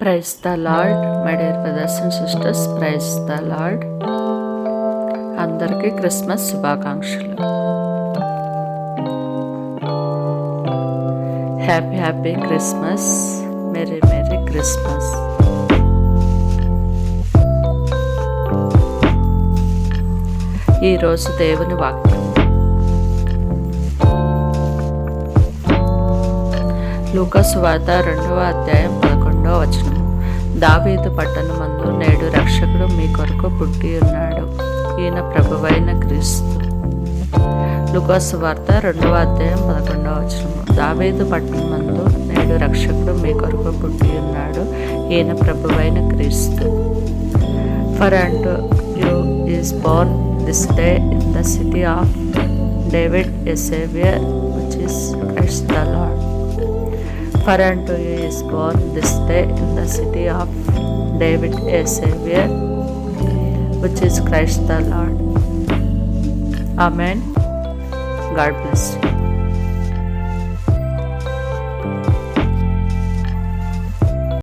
Praise the Lord my dear brothers and sisters praise the Lord అందరికీ Christmas శుభాకాంక్షలు. Happy happy Christmas merry merry Christmas ఈరోజు దేవుని వాక్యం. లూకస్ వార్త రెండవ అధ్యాయం పదకొండవ వచనం. దావీదు పట్టణమందు నేడు రక్షకుడు మీ కొరకు పుట్టి ఉన్నాడు. ఈయన ప్రభువైన క్రీస్తు. లుకోస్ వార్త రెండవ అధ్యాయం పదకొండవ వచనం దావీదు పట్టణమందు నేడు రక్షకుడు మీ కొరకు పుట్టి ఉన్నాడు. ఈయన ప్రభువైన క్రీస్తు. For and you is born this day in the city of David a saviour which is Christ the For unto you is born this day in the city of David a Savior, which is Christ the Lord. Amen. God bless you.